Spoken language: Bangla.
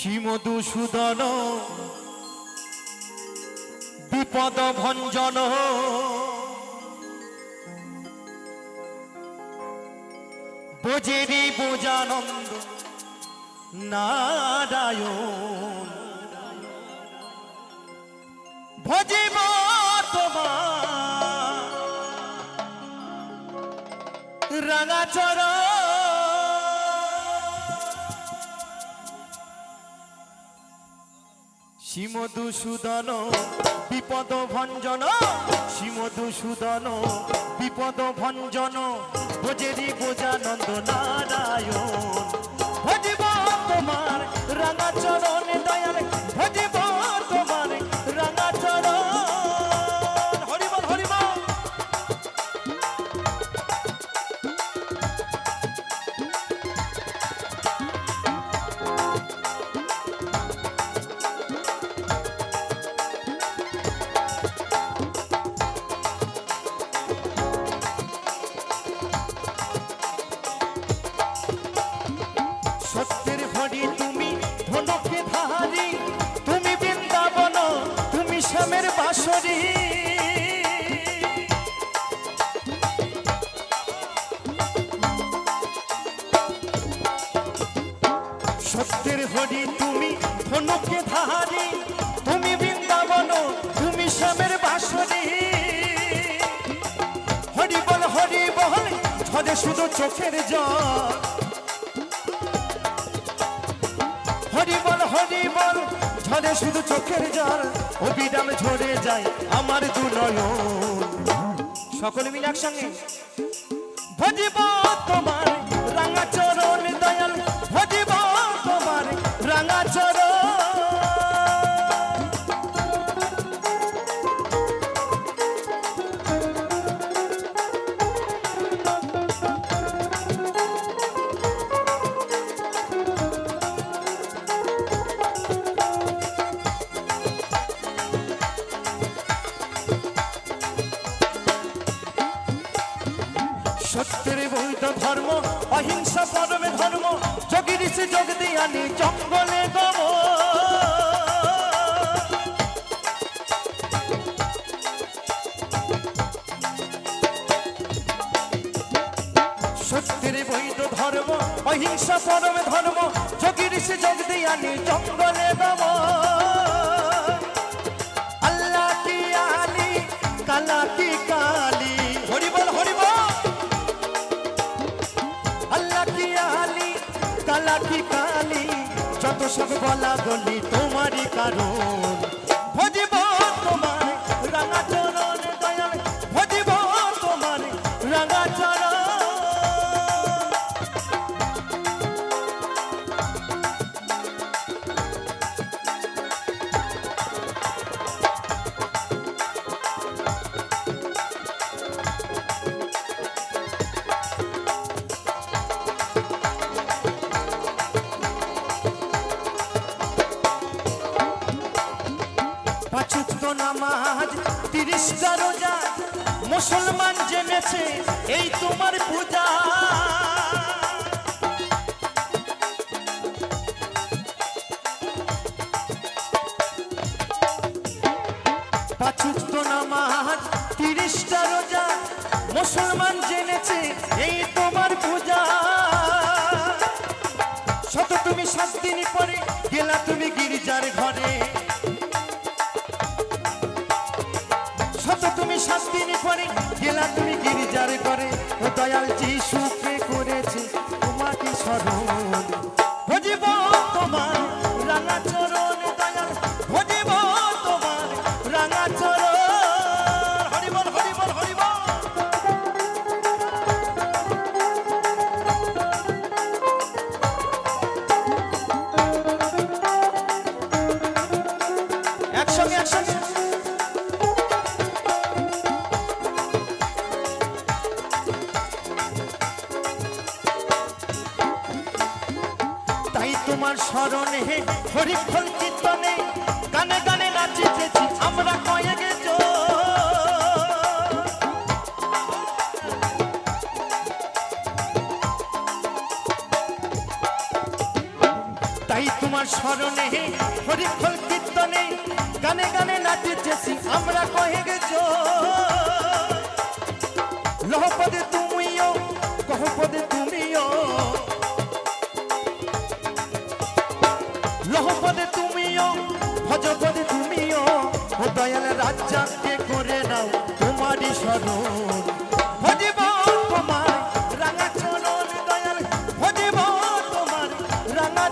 শ্রীমধুসূদন বিপদ ভঞ্জন বোঝেরি বোজানন্দ নারায়ণ। ভজিব তোমার রাঙাচর শ্রীমধুসূদন বিপদ ভঞ্জন শ্রীমধুসূদন বিপদ ভঞ্জন ভোজেরি বোজানন্দ নারায়ণ। ভজিব তোমার রাঙাচরণ চরণ ভজিব হরি তুমি ধনুকে ধারি, তুমি বৃন্দাবন, তুমি শ্যামের বাসরি হরি বল হরি বল, ঝরে শুধু চোখের জল। হরি বল হরি বল, ঝরে শুধু চোখের জল। অবিরাম ঝরে যায় আমার দু সকলে মিলে একসঙ্গে। ভজিব তোমার সত্যের বৈধ ধর্ম, অহিংসা পরমে ধর্ম যোগী ঋষি যোগ দিয়ানি জঙ্গলে গম। সত্যের বৈধ ধর্ম, অহিংসা পরমে ধর্ম যোগী ঋষি যোগ দিয়ানি জঙ্গলে গম। কি কালী যত সব বলা গলি তোমারই কারণ। নামাজ তিরিশটা রোজা মুসলমান জেনেছে এই তোমার পূজা। পাঁচুক্ত নামাজ তিরিশটা রোজা মুসলমান জেনেছে তুমি সাত দিন পরে গেলা তুমি গির্জার করে দয়াল যিশুকে করেছে তোমাকে স্মরণ। তোমার স্মরণে হরিফল কীর্তনে, গানে গানে নাচিতেছি আমরা কয়ে গেছ তাই তোমার স্মরণে হরিফল কীর্তনে, গানে গানে নাচেছি আমরা ভজপদ তুমিও, ও দয়াল রাজ্জাককে করে নাও তোমারই স্মরণ। ভজব তোমার রাঙা চরণ দয়াল, ভজব তোমার রাঙা